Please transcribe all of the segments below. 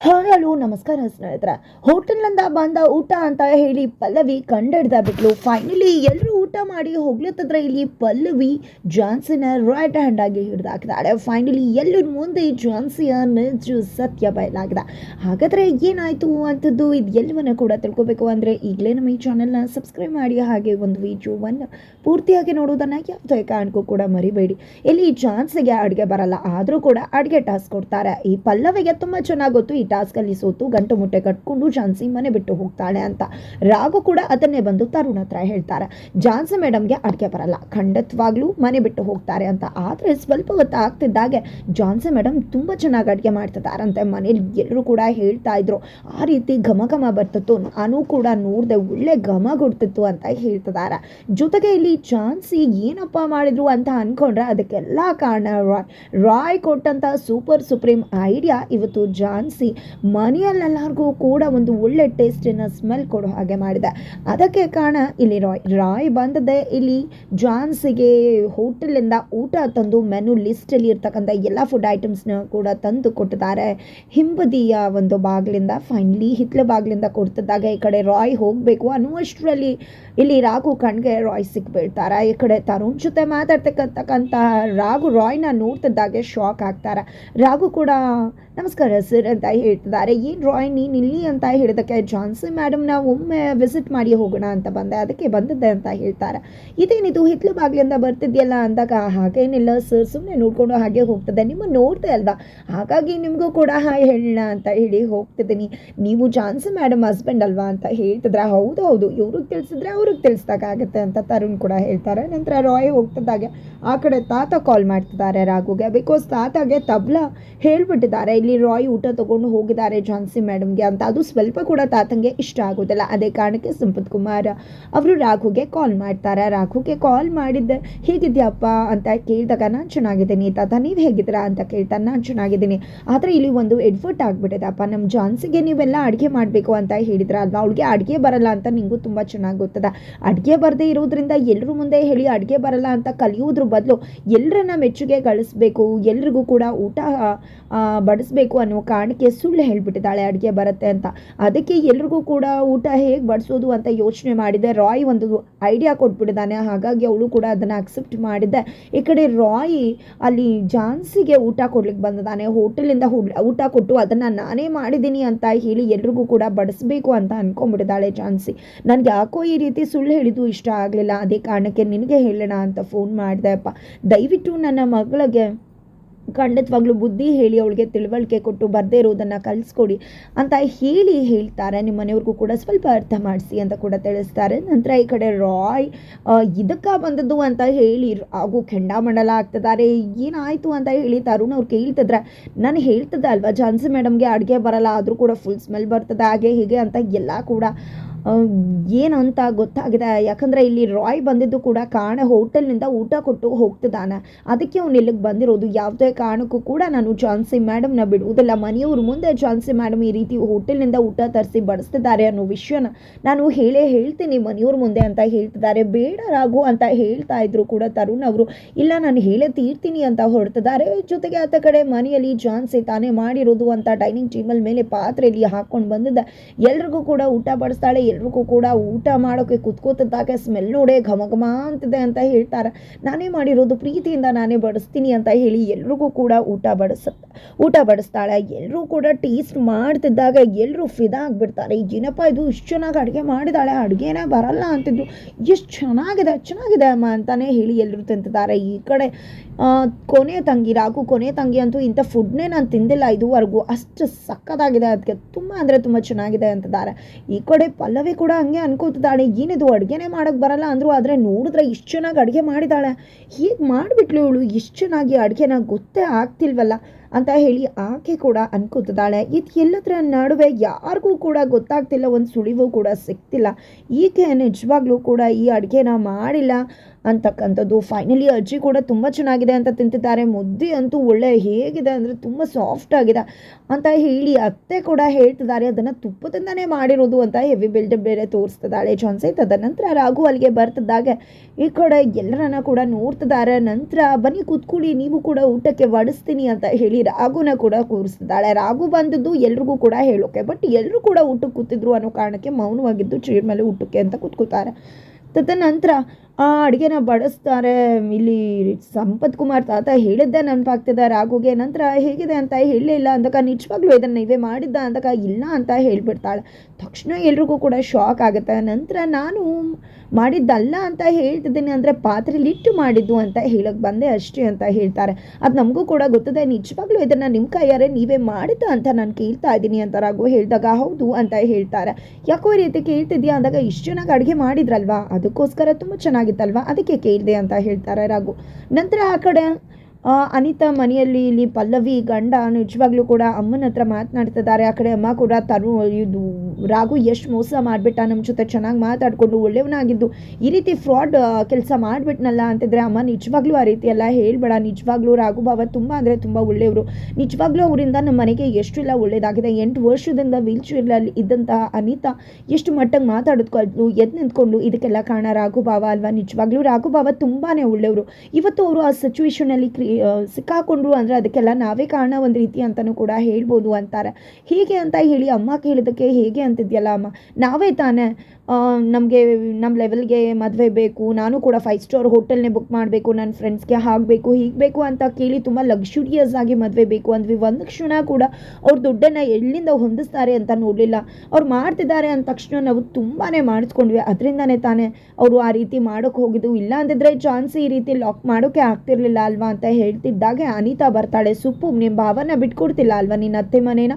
Hello ನಮಸ್ಕಾರ ಸ್ನೇಹಿತರ. ಹೋಟೆಲ್ನಿಂದ ಬಂದ ಊಟ ಅಂತ ಹೇಳಿ ಪಲ್ಲವಿ ಕಂಡಿಡ್ದ ಬಿಟ್ಲು. ಫೈನಲಿ ಎಲ್ಲರೂ ಊಟ ಮಾಡಿ ಹೋಗ್ಲತ್ತಿದ್ರೆ ಇಲ್ಲಿ ಪಲ್ಲವಿ ಜಾನ್ಸಿನ ರೈಟ್ ಹ್ಯಾಂಡ್ ಆಗಿ ಹಿಡಿದಾಕಿದ್ದಾಳೆ ಫೈನಲಿ ಎಲ್ಲರ ಮುಂದೆ ಜಾನ್ಸಿಯ ನಿಜ ಸತ್ಯ ಬಯಲಾಗಿದೆ. ಹಾಗಾದ್ರೆ ಏನಾಯ್ತು ಅಂತದ್ದು ಇದು ಎಲ್ಲವನ್ನ ಕೂಡ ತಿಳ್ಕೊಬೇಕು ಅಂದ್ರೆ ಈಗಲೇ ನಮ್ಮ ಈ ಚಾನೆಲ್ನ ಸಬ್ಸ್ಕ್ರೈಬ್ ಮಾಡಿ ಹಾಗೆ ಒಂದು ವಿಡಿಯೋವನ್ನು ಪೂರ್ತಿಯಾಗಿ ನೋಡೋದನ್ನ ಯಾವುದೇ ಕಾರಣಕ್ಕೂ ಕೂಡ ಮರಿಬೇಡಿ. ಇಲ್ಲಿ ಜಾನ್ಸಿಗೆ ಅಡುಗೆ ಬರಲ್ಲ, ಆದರೂ ಕೂಡ ಅಡುಗೆ ಟಾಸ್ಕ್ ಕೊಡ್ತಾರೆ. ಈ ಪಲ್ಲವಿಗೆ ತುಂಬ ಚೆನ್ನಾಗಿ ಗೊತ್ತು, ಈ ಟಾಸ್ಕಲ್ಲಿ ಸೋತು ಗಂಟು ಮುಟ್ಟೆ ಕಟ್ಕೊಂಡು ಜಾನ್ಸಿ ಮನೆ ಬಿಟ್ಟು ಹೋಗ್ತಾಳೆ ಅಂತ. ರಾಘು ಕೂಡ ಅದನ್ನೇ ಬಂದು ತರುಣ್ ಹತ್ರ ಹೇಳ್ತಾರೆ. ಝಾನ್ಸಿ ಮೇಡಮ್ಗೆ ಅಡುಗೆ ಬರಲ್ಲ. ಖಂಡಿತವಾಗ್ಲೂ ಮನೆ ಬಿಟ್ಟು ಹೋಗ್ತಾರೆ ಅಂತ. ಆದರೆ ಸ್ವಲ್ಪ ಹೊತ್ತು ಆಗ್ತಿದ್ದಾಗೆ ಝಾನ್ಸಿ ಮೇಡಮ್ ತುಂಬ ಚೆನ್ನಾಗಿ ಅಡುಗೆ ಮಾಡ್ತಿದ್ದಾರಂತೆ ಮನೇಲಿ. ಎಲ್ಲರೂ ಕೂಡ ಹೇಳ್ತಾ ಇದ್ರು. ಆ ರೀತಿ ಘಮ ಘಮ ಬರ್ತಿತ್ತು. ನಾನು ಕೂಡ ನೋಡಿದೆ ಒಳ್ಳೆ ಘಮ ಗುಡ್ತಿತ್ತು ಅಂತ ಹೇಳ್ತಿದ್ದಾರೆ. ಜೊತೆಗೆ ಇಲ್ಲಿ ಝಾನ್ಸಿ ಏನಪ್ಪ ಮಾಡಿದ್ರು ಅಂತ ಅನ್ಕೊಂಡ್ರೆ ಅದಕ್ಕೆಲ್ಲ ಕಾರಣ ರಾಯ್ ರಾಯ್ ಕೊಟ್ಟಂತ ಸೂಪರ್ ಸುಪ್ರೀಂ ಐಡಿಯಾ ಇವತ್ತು ಜಾನ್ಸಿ ಮನೆಯಲ್ಲೆಲ್ಲರಿಗೂ ಕೂಡ ಒಂದು ಒಳ್ಳೆ ಟೇಸ್ಟಿನ ಸ್ಮೆಲ್ ಕೊಡೋ ಹಾಗೆ ಮಾಡಿದೆ. ಅದಕ್ಕೆ ಕಾರಣ ಇಲ್ಲಿ ರಾಯ್ ರಾಯ್ ಬಂದದೆ ಇಲ್ಲಿ ಜಾನ್ಸಿಗೆ ಹೋಟೆಲಿಂದ ಊಟ ತಂದು ಮೆನು ಲಿಸ್ಟಲ್ಲಿ ಇರ್ತಕ್ಕಂಥ ಎಲ್ಲ ಫುಡ್ ಐಟಮ್ಸ್ನ ಕೂಡ ತಂದು ಕೊಟ್ಟಿದ್ದಾರೆ. ಹಿಂಬದಿಯ ಒಂದು ಬಾಗಿಲಿಂದ ಫೈನಲಿ ಹಿತ್ಲ ಬಾಗಿಲಿಂದ ಕೊಡ್ತಿದ್ದಾಗ ಈ ಕಡೆ ರಾಯ್ ಹೋಗಬೇಕು ಅನ್ನುವಷ್ಟರಲ್ಲಿ ಇಲ್ಲಿ ರಾಘು ಕಣ್ಗೆ ರಾಯ್ ಸಿಕ್ಬೀಳ್ತಾರೆ ಈ ಕಡೆ ತರುಣ್ ಜೊತೆ ಮಾತಾಡ್ತಕ್ಕಂತಕ್ಕಂಥ ರಾಘು ರಾಯ್ನ ನೋಡ್ತಿದ್ದಾಗೆ ಶಾಕ್ ಆಗ್ತಾರೆ. ರಾಘು ಕೂಡ ನಮಸ್ಕಾರ ಸರ್ ಅಂತ ಹೇಳ್ತಿದ್ದಾರೆ. ಏನು ರಾಯ್ ನೀನು ಇಲ್ಲಿ ಅಂತ ಹೇಳಿದಕ್ಕೆ ಜಾನ್ಸಿ ನಾವು ಒಮ್ಮೆ ವಿಸಿಟ್ ಮಾಡಿ ಹೋಗೋಣ ಅಂತ ಬಂದೆ. ಅದಕ್ಕೆ ಬಂದಿದ್ದೆ ಅಂತ ಹೇಳ್ತಾರೆ. ಇದೇನಿದು? ಹಿತ್ಲು ಬಾಗ್ಲಿಂದ ಬರ್ತಿದ್ಯಲ್ಲ ಅಂದಾಗ ಹಾಗೇನಿಲ್ಲ ಸರ್. ಸುಮ್ಮನೆ ನೋಡ್ಕೊಂಡು ಹಾಗೆ ಹೋಗ್ತದೆ ನಿಮ್ಮ ನೋಡ್ದೆ ಅಲ್ವಾ? ಹಾಗಾಗಿ ನಿಮಗೂ ಕೂಡ ಹಾಯ್ ಹೇಳೋಣ ಅಂತ ಹೇಳಿ ಹೋಗ್ತಿದ್ದೀನಿ. ನೀವು ಜಾನ್ಸಿ ಮೇಡಮ್ ಹಸ್ಬೆಂಡ್ ಅಲ್ವಾ ಅಂತ ಹೇಳ್ತಿದ್ರೆ ಹೌದು ಹೌದು. ಇವ್ರಿಗೆ ತಿಳಿಸಿದ್ರೆ ಅವ್ರಿಗೆ ತಿಳಿಸ್ದಾಗುತ್ತೆ ಅಂತ ತರುಣ್ ಕೂಡ ಹೇಳ್ತಾರೆ. ನಂತರ ರಾಯ್ ಹೋಗ್ತಿದ್ದಾಗೆ ಆ ಕಡೆ ತಾತ ಕಾಲ್ ಮಾಡ್ತಿದ್ದಾರೆ ರಾಘುಗೆ ಬಿಕಾಸ್ ತಾತಗೆ ತಬ್ಲಾ ಹೇಳ್ಬಿಟ್ಟಿದ್ದಾರೆ. ಇಲ್ಲಿ ರಾಯ್ ಊಟ ತಗೊಂಡು ಹೋಗಿದ್ದಾರೆ ಝಾನ್ಸಿ ಮೇಡಮ್ಗೆ ಅಂತ. ಅದು ಸ್ವಲ್ಪ ಕೂಡ ತಾತಂಗೆ ಇಷ್ಟ ಆಗೋದಿಲ್ಲ. ಅದೇ ಕಾರಣಕ್ಕೆ ಸಂಪತ್ ಕುಮಾರ್ ಅವರು ರಾಘುಗೆ ಕಾಲ್ ಮಾಡ್ತಾರೆ. ರಾಘುಗೆ ಕಾಲ್ ಮಾಡಿದ್ದೆ ಹೇಗಿದ್ಯಪ್ಪ? ಅಂತ ಕೇಳಿದಾಗ ನಾನು ಚೆನ್ನಾಗಿದ್ದೀನಿ ತಾತ. ನೀವು ಹೇಗಿದ್ದೀರಾ? ಅಂತ ಕೇಳ್ತಾ ನಾನು ಚೆನ್ನಾಗಿದ್ದೀನಿ. ಆದರೆ ಇಲ್ಲಿ ಒಂದು ಎಡ್ವರ್ಟ್ ಆಗಿಬಿಟ್ಟಿದೆಪ್ಪ ನಮ್ಮ ಜಾನ್ಸಿಗೆ ನೀವೆಲ್ಲ ಅಡುಗೆ ಮಾಡಬೇಕು ಅಂತ ಹೇಳಿದ್ರ ಅಲ್ವಾ ಅವಳಿಗೆ ಅಡುಗೆ ಬರಲ್ಲ ಅಂತ ನಿಂಗೂ ತುಂಬ ಚೆನ್ನಾಗಿ ಗೊತ್ತದ ಅಡುಗೆ ಬರದೇ ಇರೋದ್ರಿಂದ ಎಲ್ಲರೂ ಮುಂದೆ ಹೇಳಿ ಅಡುಗೆ ಬರಲ್ಲ ಅಂತ ಕಲಿಯೋದ್ರ ಬದಲು ಎಲ್ಲರನ್ನ ಮೆಚ್ಚುಗೆ ಗಳಿಸ್ಬೇಕು. ಎಲ್ರಿಗೂ ಕೂಡ ಊಟ ಆ, ಬಡಿಸ್ಬೇಕು ಅನ್ನೋ ಕಾರಣಕ್ಕೆ ಸುಳ್ಳು ಹೇಳ್ಬಿಟ್ಟಿದ್ದಾಳೆ, ಅಡುಗೆ ಬರುತ್ತೆ ಅಂತ. ಅದಕ್ಕೆ ಎಲ್ರಿಗೂ ಕೂಡ ಊಟ ಹೇಗೆ ಬಡಿಸೋದು ಅಂತ ಯೋಚನೆ ಮಾಡಿದೆ. ರಾಯ್ ಒಂದು ಐಡಿಯಾ ಕೊಟ್ಬಿಟ್ಟಿದ್ದಾನೆ, ಹಾಗಾಗಿ ಅವಳು ಕೂಡ ಅದನ್ನು ಅಕ್ಸೆಪ್ಟ್ ಮಾಡಿದ್ದೆ ಈ ಕಡೆ ರಾಯ್ ಅಲ್ಲಿ ಜಾನ್ಸಿಗೆ ಊಟ ಕೊಡ್ಲಿಕ್ಕೆ ಬಂದಿದ್ದಾನೆ. ಹೋಟೆಲಿಂದ ಊಟ ಕೊಟ್ಟು ಅದನ್ನು ನಾನೇ ಮಾಡಿದ್ದೀನಿ ಅಂತ ಹೇಳಿ ಎಲ್ರಿಗೂ ಕೂಡ ಬಡಿಸ್ಬೇಕು ಅಂತ ಅಂದ್ಕೊಂಡ್ಬಿಟ್ಟಿದ್ದಾಳೆ ಜಾನ್ಸಿ ನನಗೆ ಯಾಕೋ ಈ ರೀತಿ ಸುಳ್ಳು ಹೇಳಿದ್ದು ಇಷ್ಟ ಆಗಲಿಲ್ಲ. ಅದೇ ಕಾರಣಕ್ಕೆ ನಿನಗೆ ಹೇಳೋಣ ಅಂತ ಫೋನ್ ಮಾಡಿದೆ ಅಪ್ಪ. ದಯವಿಟ್ಟು ನನ್ನ ಮಗಳಿಗೆ ಖಂಡಿತವಾಗ್ಲೂ ಬುದ್ಧಿ ಹೇಳಿ ಅವಳಿಗೆ ತಿಳುವಳಿಕೆ ಕೊಟ್ಟು ಬರದೇ ಇರೋದನ್ನು ಕಲಿಸ್ಕೊಡಿ ಅಂತ ಹೇಳಿ ಹೇಳ್ತಾರೆ. ನಿಮ್ಮ ಮನೆಯವ್ರಿಗೂ ಕೂಡ ಸ್ವಲ್ಪ ಅರ್ಥ ಮಾಡಿಸಿ ಅಂತ ಕೂಡ ತಿಳಿಸ್ತಾರೆ. ನಂತರ ಈ ಕಡೆ ರಾಯ್ ಇದಕ್ಕೆ ಬಂದದ್ದು ಅಂತ ಹೇಳಿ ಹಾಗೂ ಕೆಂಡಾಮಂಡಲ ಆಗ್ತಿದ್ದಾರೆ ಏನಾಯಿತು ಅಂತ ಹೇಳಿ ತರುಣ್ ಅವ್ರು ಕೇಳ್ತಿದ್ರೆ, ನಾನು ಹೇಳ್ತದೆ ಅಲ್ವಾ, ಝಾನ್ಸಿ ಮೇಡಮ್ಗೆ ಅಡುಗೆ ಬರಲ್ಲ, ಆದರೂ ಕೂಡ ಫುಲ್ ಸ್ಮೆಲ್ ಬರ್ತದೆ, ಹಾಗೆ ಹೀಗೆ ಅಂತ ಎಲ್ಲ ಕೂಡ. ಏನು ಅಂತ ಗೊತ್ತಾಗಿದೆ. ಯಾಕಂದರೆ ಇಲ್ಲಿ ರಾಯ್ ಬಂದಿದ್ದು ಕೂಡ ಕಾರಣ ಹೋಟೆಲ್ನಿಂದ ಊಟ ಕೊಟ್ಟು ಹೋಗ್ತಿದ್ದಾನೆ. ಅದಕ್ಕೆ ಅವ್ನು ಇಲ್ಲಿಗೆ ಬಂದಿರೋದು. ಯಾವುದೇ ಕಾರಣಕ್ಕೂ ಕೂಡ ನಾನು ಜಾನ್ಸಿ ಮೇಡಮ್ನ ಬಿಡುವುದಿಲ್ಲ. ಮನೆಯವ್ರ ಮುಂದೆ ಜಾನ್ಸಿ ಮೇಡಮ್ ಈ ರೀತಿ ಹೋಟೆಲ್ನಿಂದ ಊಟ ತರಿಸಿ ಬಡಿಸ್ತಿದ್ದಾರೆ ಅನ್ನೋ ವಿಷಯನ ನಾನು ಹೇಳೇ ಹೇಳ್ತೀನಿ ಮನೆಯವ್ರ ಮುಂದೆ ಅಂತ ಹೇಳ್ತಿದ್ದಾರೆ. ಬೇಡ ರಾಘು ಅಂತ ಹೇಳ್ತಾ ಇದ್ರು ಕೂಡ ತರುಣ್ ಅವರು. ಇಲ್ಲ, ನಾನು ಹೇಳೇ ತೀರ್ತೀನಿ ಅಂತ ಹೊರಡ್ತಿದ್ದಾರೆ ಜೊತೆಗೆ ಆತ ಕಡೆ ಮನೆಯಲ್ಲಿ ಜಾನ್ಸಿ ತಾನೇ ಮಾಡಿರೋದು ಅಂತ ಡೈನಿಂಗ್ ಟೇಬಲ್ ಮೇಲೆ ಪಾತ್ರೆಯಲ್ಲಿ ಹಾಕೊಂಡು ಬಂದಿದ್ದ. ಎಲ್ರಿಗೂ ಕೂಡ ಊಟ ಬಡಿಸ್ತಾಳೆ. ಎಲ್ರಿಗೂ ಕೂಡ ಊಟ ಮಾಡೋಕ್ಕೆ ಕುತ್ಕೊತಿದ್ದಾಗ ಸ್ಮೆಲ್ ನೋಡೇ ಘಮ ಘಮ ಅಂತಿದೆ ಅಂತ ಹೇಳ್ತಾರೆ. ನಾನೇ ಮಾಡಿರೋದು ಪ್ರೀತಿಯಿಂದ ನಾನೇ ಬಡಿಸ್ತೀನಿ ಅಂತ ಹೇಳಿ ಎಲ್ರಿಗೂ ಕೂಡ ಊಟ ಬಡಿಸುತ್ತೆ ಊಟ ಬಡಿಸ್ತಾಳೆ. ಎಲ್ಲರೂ ಕೂಡ ಟೇಸ್ಟ್ ಮಾಡ್ತಿದ್ದಾಗ. ಎಲ್ಲರೂ ಫಿದಾ ಆಗಿಬಿಡ್ತಾರೆ. ಏನಪ್ಪ ಇದು ಇಷ್ಟು ಚೆನ್ನಾಗಿ ಅಡುಗೆ ಮಾಡಿದಾಳೆ. ಅಡುಗೆನೇ ಬರಲ್ಲ ಅಂತಿದ್ರು ಎಷ್ಟು ಚೆನ್ನಾಗಿದೆ ಚೆನ್ನಾಗಿದೆ ಅಮ್ಮ ಅಂತಲೇ ಹೇಳಿ ಎಲ್ಲರೂ ತಿಂತಿದ್ದಾರೆ. ಈ ಕಡೆ ಕೊನೆ ತಂಗಿ ರಾಘು, ಕೊನೆ ತಂಗಿ ಅಂತೂ ಇಂಥ ಫುಡ್ನೇ ನಾನು ತಿಂದಿಲ್ಲ. ಇದುವರೆಗೂ ಅಷ್ಟು ಸಕ್ಕತ್ತಾಗಿದೆ. ಅದಕ್ಕೆ ತುಂಬ ಅಂದರೆ ತುಂಬ ಚೆನ್ನಾಗಿದೆ ಅಂತಿದ್ದಾರೆ. ಈ ಕಡೆ ಪಲ್ಲವಿ ಕೂಡ ಹಂಗೆ ಅನ್ಕೋತಿದ್ದಾಳೆ. ಏನಿದು ಅಡುಗೆನೇ ಮಾಡೋಕ್ಕೆ ಬರಲ್ಲ ಅಂದರು, ಆದರೆ ನೋಡಿದ್ರೆ ಇಷ್ಟು ಚೆನ್ನಾಗಿ ಅಡುಗೆ ಮಾಡಿದಾಳೆ ಹೀಗೆ ಮಾಡಿಬಿಟ್ಲು ಇವಳು. ಇಷ್ಟು ಚೆನ್ನಾಗಿ ಅಡುಗೆನ ಗೊತ್ತೇ ಆಗ್ತಿಲ್ವಲ್ಲ. ಅಂತ ಹೇಳಿ ಆಕೆ ಕೂಡ ಅನ್ಕೋತಿದ್ದಾಳೆ. ಇದು ಎಲ್ಲದರ ನಡುವೆ ಯಾರಿಗೂ ಕೂಡ ಗೊತ್ತಾಗ್ತಿಲ್ಲ, ಒಂದು ಸುಳಿವು ಕೂಡ ಸಿಗ್ತಿಲ್ಲ. ಈಕೆ ನಿಜವಾಗ್ಲೂ ಕೂಡ ಈ ಅಡುಗೆನ ಮಾಡಿಲ್ಲ ಅಂತಕ್ಕಂಥದ್ದು. ಫೈನಲಿ ಅಜ್ಜಿ ಕೂಡ ತುಂಬ ಚೆನ್ನಾಗಿದೆ ಅಂತ ತಿಂತಿದ್ದಾರೆ. ಮುದ್ದೆ ಅಂತೂ ಒಳ್ಳೆ ಹೇಗಿದೆ ಅಂದರೆ ತುಂಬ ಸಾಫ್ಟ್ ಆಗಿದೆ ಅಂತ ಹೇಳಿ ಅತ್ತೆ ಕೂಡ ಹೇಳ್ತಿದ್ದಾರೆ. ಅದನ್ನು ತುಪ್ಪದಿಂದನೇ ಮಾಡಿರೋದು ಅಂತ ಹೆವಿ ಬಿಲ್ಡ್ ಬೇರೆ ತೋರಿಸ್ತಿದ್ದಾಳೆ. ಜಾನ್ಸಿ ತದನಂತರ ರಾಘು ಅಲ್ಲಿಗೆ ಬರ್ತಿದ್ದಾಗ. ಈ ಕಡೆ ಎಲ್ಲರನ್ನ ಕೂಡ ನೋಡ್ತಿದ್ದಾರೆ. ನಂತರ ಬನ್ನಿ ಕೂತ್ಕೊಳ್ಳಿ, ನೀವು ಕೂಡ ಊಟಕ್ಕೆ ವಡಿಸ್ತೀನಿ ಅಂತ ಹೇಳಿ ರಾಗುನ ಕೂಡ ಕೂರಿಸಿದ್ದಾಳೆ. ರಾಗು ಬಂದದ್ದು ಎಲ್ರಿಗೂ ಕೂಡ ಹೇಳೋಕೆ ಬಟ್ ಎಲ್ಲರೂ ಕೂಡ ಊಟಕ್ಕೆ ಕೂತಿದ್ರು ಅನ್ನೋ ಕಾರಣಕ್ಕೆ ಮೌನವಾಗಿದ್ದು ಚೇರ್ ಮೇಲೆ ಊಟಕ್ಕೆ ಅಂತ ಕೂತ್ಕೋತಾರೆ ತದನಂತರ ಆ ಅಡುಗೆನ ಬಡಿಸ್ತಾರೆ. ಇಲ್ಲಿ ಸಂಪತ್ ಕುಮಾರ್ ತಾತ ಹೇಳಿದ್ದೆ ನೆನಪಾಗ್ತಿದೆ. ರಾಘುಗೆ ನಂತರ ಹೇಗಿದೆ ಅಂತ ಹೇಳಲಿಲ್ಲ ಅಂದಾಗ ನಿಜವಾಗ್ಲೂ ಇದನ್ನು ನೀವೇ ಮಾಡಿದ್ದ ಅಂದಾಗ ಇಲ್ಲ ಅಂತ ಹೇಳ್ಬಿಡ್ತಾಳೆ. ತಕ್ಷಣ ಎಲ್ರಿಗೂ ಕೂಡ ಶಾಕ್ ಆಗುತ್ತೆ. ನಂತರ ನಾನು ಮಾಡಿದ್ದಲ್ಲ ಅಂತ ಹೇಳ್ತಿದ್ದೀನಿ ಅಂದರೆ ಪಾತ್ರೆಲಿ ಇಟ್ಟು ಮಾಡಿದ್ದು ಅಂತ ಹೇಳಕ್ಕೆ ಬಂದೆ ಅಷ್ಟೇ ಅಂತ ಹೇಳ್ತಾರೆ. ಅದು ನಮಗೂ ಕೂಡ ಗೊತ್ತದೆ. ನಿಜವಾಗ್ಲೂ ಇದನ್ನು ನಿಮ್ಮ ಕೈಯಾರೆ ನೀವೇ ಮಾಡಿದ್ದ ಅಂತ ನಾನು ಕೇಳ್ತಾ ಇದ್ದೀನಿ ಅಂತ ರಾಘು ಹೇಳಿದಾಗ ಹೌದು ಅಂತ ಹೇಳ್ತಾರೆ. ಯಾಕೋ ರೀತಿ ಕೇಳ್ತಿದ್ಯಾ ಅಂದಾಗ ಇಷ್ಟು ಚೆನ್ನಾಗಿ ಅಡುಗೆ ಮಾಡಿದ್ರಲ್ವಾ? ಅದಕ್ಕೋಸ್ಕರ ತುಂಬ ಚೆನ್ನಾಗಿತ್ತಲ್ವಾ ಅದಕ್ಕೆ ಕೇಳಿದೆ ಅಂತ ಹೇಳ್ತಾರೆ ರಾಘು. ನಂತರ ಆ ಕಡೆ ಅನಿತಾ ಮನೆಯಲ್ಲಿ ಇಲ್ಲಿ ಪಲ್ಲವಿ, ಗಂಡ ನಿಜವಾಗ್ಲೂ ಕೂಡ ಅಮ್ಮನ ಹತ್ರ ಮಾತನಾಡ್ತಿದ್ದಾರೆ. ಆ ಕಡೆ ಅಮ್ಮ ಕೂಡ ತರು ಇದು ರಾಘು ಎಷ್ಟು ಮೋಸ ಮಾಡಿಬಿಟ್ಟ ನಮ್ಮ ಜೊತೆ ಚೆನ್ನಾಗಿ ಮಾತಾಡಿಕೊಂಡು ಒಳ್ಳೆಯವನಾಗಿದ್ದು ಈ ರೀತಿ ಫ್ರಾಡ್ ಕೆಲಸ ಮಾಡಿಬಿಟ್ನಲ್ಲ ಅಂತಿದ್ರೆ ಅಮ್ಮ ನಿಜವಾಗ್ಲೂ ಆ ರೀತಿ ಎಲ್ಲ ಹೇಳ್ಬೇಡ. ನಿಜವಾಗ್ಲೂ ರಾಘು ಬಾಬಾ ತುಂಬ ಅಂದರೆ ತುಂಬ ಒಳ್ಳೆಯವರು. ನಿಜವಾಗ್ಲೂ ಅವರಿಂದ ನಮ್ಮ ಮನೆಗೆ ಎಷ್ಟೆಲ್ಲ ಒಳ್ಳೇದಾಗಿದೆ. ಎಂಟು ವರ್ಷದಿಂದ ವೀಲ್ ಚೇರ್ನಲ್ಲಿ ಇದ್ದಂತಹ ಅನಿತಾ ಎಷ್ಟು ಮಟ್ಟಿಗೆ ಮಾತಾಡೋದು ಕಲ್ತು ಎದ್ದು ನಿಂತ್ಕೊಂಡು ಇದಕ್ಕೆಲ್ಲ ಕಾರಣ ರಾಘು ಬಾವ ಅಲ್ವಾ? ನಿಜವಾಗ್ಲೂ ರಾಘು ಬಾವ ತುಂಬಾ ಒಳ್ಳೆಯವರು. ಇವತ್ತು ಅವರು ಆ ಸಿಚುವೇಶನಲ್ಲಿ ಕ್ರಿ ಸಿಕ್ಕಾಕೊಂಡ್ರು ಅಂದರೆ ಅದಕ್ಕೆಲ್ಲ ನಾವೇ ಕಾರಣ ಒಂದು ರೀತಿ ಅಂತಲೂ ಕೂಡ ಹೇಳ್ಬೋದು ಅಂತಾರೆ. ಹೀಗೆ ಅಂತ ಹೇಳಿ ಅಮ್ಮ ಕೇಳಿದ್ದಕ್ಕೆ ಹೇಗೆ ಅಂತಿದ್ಯಲ್ಲ ಅಮ್ಮ? ನಾವೇ ತಾನೇ ನಮಗೆ ನಮ್ಮ ಲೆವೆಲ್ಗೆ ಮದುವೆ ಬೇಕು, ನಾನು ಕೂಡ ಫೈವ್ ಸ್ಟಾರ್ ಹೋಟೆಲ್ನೇ ಬುಕ್ ಮಾಡಬೇಕು ನನ್ನ ಫ್ರೆಂಡ್ಸ್ಗೆ ಆಗಬೇಕು ಹೀಗೆ ಬೇಕು ಅಂತ ಕೇಳಿ ತುಂಬ ಲಕ್ಷುರಿಯಸ್ ಆಗಿ ಮದುವೆ ಬೇಕು ಅಂದ್ವಿ. ಒಂದು ಕ್ಷಣ ಕೂಡ ಅವ್ರು ದುಡ್ಡನ್ನು ಎಲ್ಲಿಂದ ಹೊಂದಿಸ್ತಾರೆ ಅಂತ ನೋಡಲಿಲ್ಲ. ಅವ್ರು ಮಾಡ್ತಿದ್ದಾರೆ ಅಂದ ತಕ್ಷಣ ನಾವು ತುಂಬಾ ಮಾಡಿಸ್ಕೊಂಡ್ವಿ. ಅದರಿಂದನೇ ತಾನೇ ಅವರು ಆ ರೀತಿ ಮಾಡೋಕ್ಕೆ ಹೋಗಿದ್ದು. ಇಲ್ಲ ಅಂದಿದ್ರೆ ಚಾನ್ಸ್ ಈ ರೀತಿ ಲಾಕ್ ಮಾಡೋಕ್ಕೆ ಆಗ್ತಿರ್ಲಿಲ್ಲ ಅಲ್ವಾ ಅಂತ ಹೇಳ್ತಿದ್ದಾಗೆ ಅನಿತಾ ಬರ್ತಾಳೆ. ಸುಪ್ಪು ನಿಮ್ಮ ಭಾವನ ಬಿಟ್ಕೊಡ್ತಿಲ್ಲ ಅಲ್ವಾ ನಿನ್ನ ಅತ್ತೆ ಮನೇನ?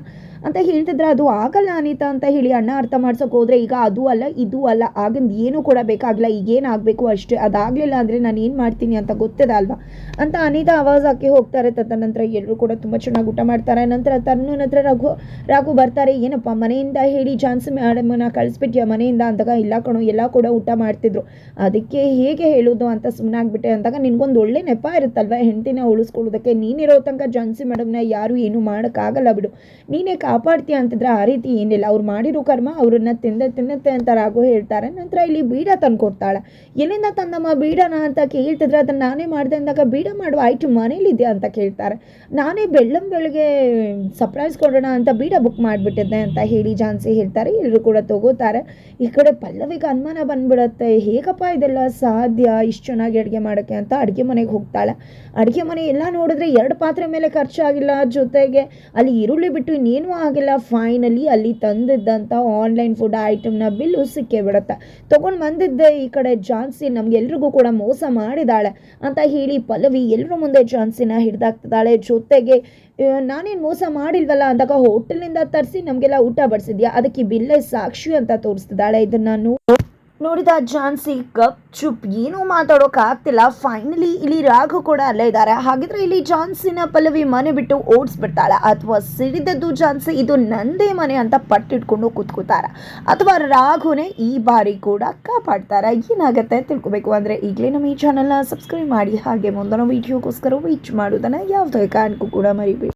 ಅಂತ ಹೇಳ್ತಿದ್ರೆ, ಅದು ಆಗಲ್ಲ ಅನಿತಾ ಅಂತ ಹೇಳಿ ಅಣ್ಣ ಅರ್ಥ ಮಾಡ್ಸೋಕೆ ಹೋದ್ರೆ ಈಗ ಅದು ಅಲ್ಲ, ಇದು ಅಲ್ಲ, ಆಗಿಂದ ಏನೂ ಕೂಡ ಬೇಕಾಗಿಲ್ಲ ಈಗೇನು ಆಗಬೇಕು ಅಷ್ಟೇ ಅದಾಗಲಿಲ್ಲ ಅಂದರೆ ನಾನು ಏನು ಮಾಡ್ತೀನಿ ಅಂತ ಗೊತ್ತಿದೆ ಅಲ್ವಾ? ಅಂತ ಅನಿತಾ ಆವಾಜ್ ಹಾಕಿ ಹೋಗ್ತಾರೆ ತದನಂತರ ಎಲ್ಲರೂ ಕೂಡ ತುಂಬ ಚೆನ್ನಾಗಿ ಊಟ ಮಾಡ್ತಾರೆ, ನಂತರ ತನ್ನ ನಂತರ ರಘು, ರಾಘು ಬರ್ತಾರೆ, ಏನಪ್ಪ ಮನೆಯಿಂದ ಹೇಳಿ ಝಾನ್ಸಿ ಮೇಡಮನ್ನ ಕಳಿಸ್ಬಿಟ್ಯಾ ಮನೆಯಿಂದ ಅಂದಾಗ, ಇಲ್ಲ ಕಣು, ಎಲ್ಲ ಕೂಡ ಊಟ ಮಾಡ್ತಿದ್ರು, ಅದಕ್ಕೆ ಹೇಗೆ ಹೇಳೋದು ಅಂತ ಸುಮ್ಮನಾಗ್ಬಿಟ್ಟೆ ಅಂದಾಗ, ನಿನಗೊಂದು ಒಳ್ಳೆ ನೆಪ ಇರುತ್ತಲ್ವ ಹೆಂಡತಿನ ಉಳಿಸ್ಕೊಳ್ಳೋದಕ್ಕೆ ನೀನಿರೋ ತನಕ ಜಾನ್ಸಿ ಮೇಡಮ್ನ ಯಾರು ಏನೂ ಮಾಡೋಕ್ಕಾಗಲ್ಲ ಬಿಡು, ನೀನೇ ಕಾಪಾಡ್ತೀಯ ಅಂತಂದ್ರೆ ಆ ರೀತಿ ಏನಿಲ್ಲ. ಅವ್ರು ಮಾಡಿರೋ ಕರ್ಮ ಅವ್ರನ್ನ ತಿಂದೆ ತಿನ್ನತ್ತೆ ಅಂತ ರಾಘು ಹೇಳ್ತಾರೆ. ನಂತರ ಇಲ್ಲಿ ಬೀಡ ತಂದು ಕೊಡ್ತಾಳೆ. ಎಲ್ಲಿಂದ ತಂದಮ್ಮ ಬೀಡನ ಅಂತ ಕೇಳ್ತಿದ್ರೆ ಅದನ್ನ ನಾನೇ ಮಾಡಿದೆ ಅಂದಾಗ ಬೀಡ ಮಾಡುವ ಆಯ್ತು ಮನೇಲಿದೆಯಾ ಅಂತ ಕೇಳ್ತಾರೆ. ನಾನೇ ಬೆಳ್ಳಂ ಬೆಳಗ್ಗೆ ಸರ್ಪ್ರೈಸ್ ಕೊಡೋಣ ಅಂತ ಬೀಡ ಬುಕ್ ಮಾಡಿಬಿಟ್ಟಿದ್ದೆ ಅಂತ ಹೇಳಿ ಜಾನ್ಸಿ ಹೇಳ್ತಾರೆ. ಎಲ್ಲರೂ ಕೂಡ ತಗೋತಾರೆ. ಈ ಕಡೆ ಪಲ್ಲವಿಗೆ ಅನುಮಾನ ಬಂದ್ಬಿಡುತ್ತೆ. ಹೇಗಪ್ಪ ಇದೆಲ್ಲ ಸಾಧ್ಯ? ಇಷ್ಟು ಚೆನ್ನಾಗಿ ಅಡುಗೆ ಮಾಡೋಕ್ಕೆ ಅಂತ ಅಡುಗೆ ಮನೆಗೆ ಹೋಗ್ತಾಳೆ. ಅಡುಗೆ ಮನೆ ಎಲ್ಲ ನೋಡಿದ್ರೆ ಎರಡು ಪಾತ್ರೆ ಮೇಲೆ ಖರ್ಚಾಗಿಲ್ಲ ಜೊತೆಗೆ. ಅಲ್ಲಿ ಈರುಳ್ಳಿ ಬಿಟ್ಟು ಇನ್ನೇನೂ ಆಗಿಲ್ಲ. ಫೈನಲಿ ಅಲ್ಲಿ ತಂದಿದ್ದಂಥ ಆನ್ಲೈನ್ ಫುಡ್ ಐಟಮ್ನ ಬಿಲ್ಲು ಸಿಕ್ಕೇ ಬಿಡುತ್ತೆ. ತೊಗೊಂಡು ಬಂದಿದ್ದೆ ಈ ಕಡೆ ಜಾನ್ಸಿ ನಮಗೆಲ್ರಿಗೂ ಕೂಡ ಮೋಸ ಮಾಡಿದಾಳೆ ಅಂತ ಹೇಳಿ ಪಲ್ಲವಿ ಎಲ್ಲರ ಮುಂದೆ ಜಾನ್ಸಿನ ಹಿಡ್ದಾಕ್ತಿದ್ದಾಳೆ. ಜೊತೆಗೆ ನಾನೇನು ಮೋಸ ಮಾಡಿಲ್ವಲ್ಲ ಅಂದಾಗ ಹೋಟೆಲ್ನಿಂದ ತರಿಸಿ ನಮಗೆಲ್ಲ ಊಟ ಬಡಿಸಿದ್ಯಾ? ಅದಕ್ಕೆ ಬಿಲ್ಲೇ ಸಾಕ್ಷಿ ಅಂತ ತೋರಿಸ್ತಿದ್ದಾಳೆ. ಇದನ್ನು ನೋಡಿದ ಜಾನ್ಸಿ, ಕಪ್, ಚುಪ್, ಏನೂ ಮಾತಾಡೋಕೆ ಆಗ್ತಿಲ್ಲ. ಫೈನಲಿ ಇಲ್ಲಿ ರಾಘು ಕೂಡ ಅಲ್ಲೇ ಇದ್ದಾರೆ. ಹಾಗಿದ್ರೆ ಇಲ್ಲಿ ಜಾನ್ಸಿನ ಪಲ್ಲವಿ ಮನೆ ಬಿಟ್ಟು ಓಡಿಸ್ಬಿಡ್ತಾಳೆ. ಅಥವಾ ಸಿಡಿದದ್ದು ಜಾನ್ಸಿ, ಇದು ನಂದೇ ಮನೆ ಅಂತ ಪಟ್ಟಿಟ್ಕೊಂಡು ಕೂತ್ಕೋತಾರ ಅಥವಾ ರಾಘುನೇ ಈ ಬಾರಿ ಕೂಡ ಕಾಪಾಡ್ತಾರ. ಏನಾಗುತ್ತೆ ತಿಳ್ಕೊಬೇಕು ಅಂದರೆ ಈಗಲೇ ನಮ್ಮ ಈ ಚಾನಲ್ನ ಸಬ್ಸ್ಕ್ರೈಬ್ ಮಾಡಿ. ಹಾಗೆ ಮುಂದಿನ ವೀಡಿಯೋಗೋಸ್ಕರ ವೀಚ್ ಮಾಡೋದನ್ನು ಯಾವುದೇ ಕಾರಣಕ್ಕೂ ಕೂಡ ಮರಿಬೇಡಿ.